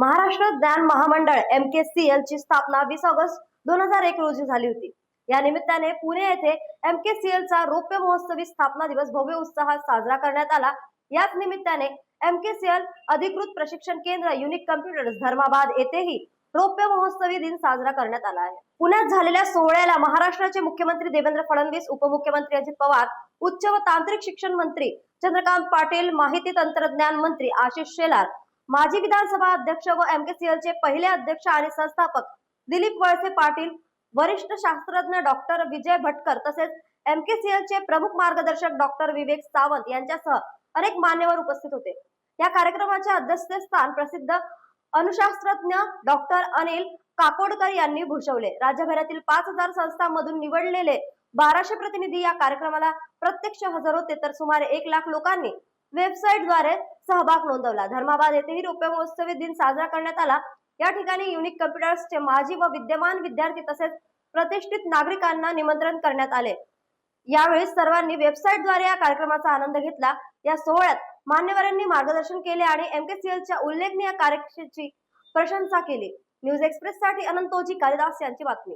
महाराष्ट्र ज्ञान महामंडळ एम के C L ची स्थापना वीस ऑगस्ट दोन हजार एक रोजी झाली होती. या निमित्ताने पुणे येथे एम के सी एल चा रौप्य महोत्सवी स्थापना दिवस भव्य उत्साहात साजरा करण्यात आला. याच निमित्ताने एम के सी एल अधिकृत प्रशिक्षण केंद्र युनिक कम्प्युटर्स धर्माबाद येथेही रौप्य महोत्सवी दिन साजरा करण्यात आला आहे. पुण्यात झालेल्या सोहळ्याला महाराष्ट्राचे मुख्यमंत्री देवेंद्र फडणवीस उपमुख्यमंत्री अजित पवार उच्च व तांत्रिक शिक्षण मंत्री चंद्रकांत पाटील माहिती तंत्रज्ञान मंत्री आशिष शेलार माजी विधानसभा अध्यक्ष व एमकेसीएल चे पहिले अध्यक्ष आणि संस्थापक दिलीप वळसे पाटील वरिष्ठ शास्त्रज्ञ डॉक्टर विजय भटकर तसेच एमकेसीएल चे प्रमुख मार्गदर्शक डॉक्टर विवेक सावंत यांच्यासह अनेक मान्यवर उपस्थित होते. या कार्यक्रमाचे अध्यक्षस्थान प्रसिद्ध अनुशास्त्रज्ञ डॉक्टर अनिल काकोडकर यांनी भूषवले. राज्यभरातील पाच हजार संस्थांमधून निवडलेले बाराशे प्रतिनिधी या कार्यक्रमाला प्रत्यक्ष हजर होते. तर सुमारे एक लाख लोकांनी वेबसाईटद्वारे सहभाग नोंदवला. धर्माबाद येथेही रौप्य महोत्सवी दिन साजरा करण्यात आला. या ठिकाणी युनिक कम्प्युटर्सचे माजी व विद्यमान विद्यार्थी तसेच प्रतिष्ठित नागरिकांना निमंत्रण करण्यात आले. यावेळी सर्वांनी वेबसाईटद्वारे या कार्यक्रमाचा आनंद घेतला. या सोहळ्यात मान्यवरांनी मार्गदर्शन केले आणि एमकेसीएलच्या उल्लेखनीय कार्यक्षेची प्रशंसा केली. न्यूज एक्सप्रेस साठी अनंतोजी कालिदास यांची बातमी.